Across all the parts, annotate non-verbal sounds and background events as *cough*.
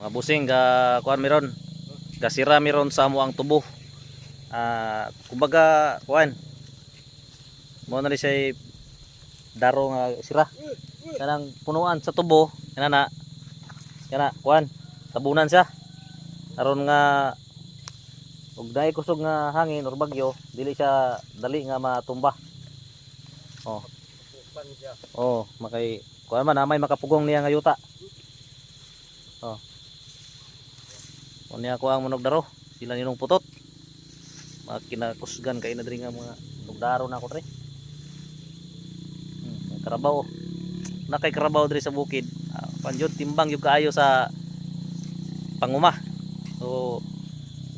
Mga busing ga kuan meron. Gasira meron sa amo ang tubo. Ah, kumbaga kuan. Mo na siya daro nga sira. Kanang punuan sa tubo, kana na. Kana kuan, tabunan siya. Aron nga ug dai kusog nga hangin or bagyo, dili siya dali nga matumba. Oh. Oh, makay kuan man namay makapugong niya nga yuta. Oh. Unya ko ang manog daro, sila ninong putot. Mga kinakusgan kay na diri nga mga nugdaro na ako diri. Hmm, karabaw. Na kay karabaw diri sa bukid. Uh, panjud timbang yung kaayo sa panguma. So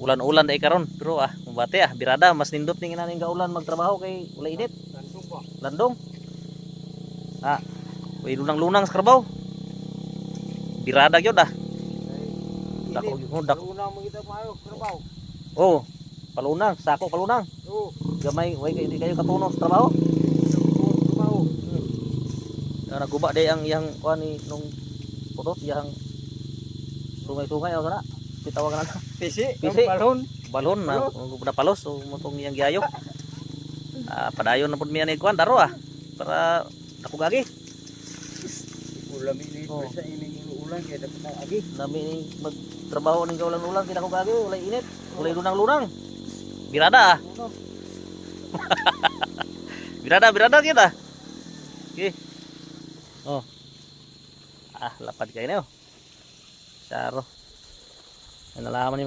ulan-ulan dai karon pero ah mabate ah birada mas nindot ning inaning ulan magtrabaho kay wala init. Landong. Ah, way lunang-lunang sa karabaw. Birada gyud ah. Dako oh, dako. Una mo kita maayo, trabaho. Oh, palunang, sako palunang. Oo, Gamay, way kay di kayo katuno sa trabaho. trabaho. Na naguba day ang iyang kuan ni nung putot iyang sungay-sungay o sana. Pitawag na Pisi, Pisi. balon. balon na na palos so motong iyang giayo. Ah, padayon na pud miyan ni kuan daro ah. Para ako gagi. Ulam ini Oo. sa ining ulan kaya dapat na agi. Nami ni magtrabaho ning kaulan-ulan kina ko gagi, wala init, wala lunang-lunang. Birada ah. *laughs* birada, birada kita. Okay. Oh. Ah, lapad kayo na yun. Saro. Nalaman ni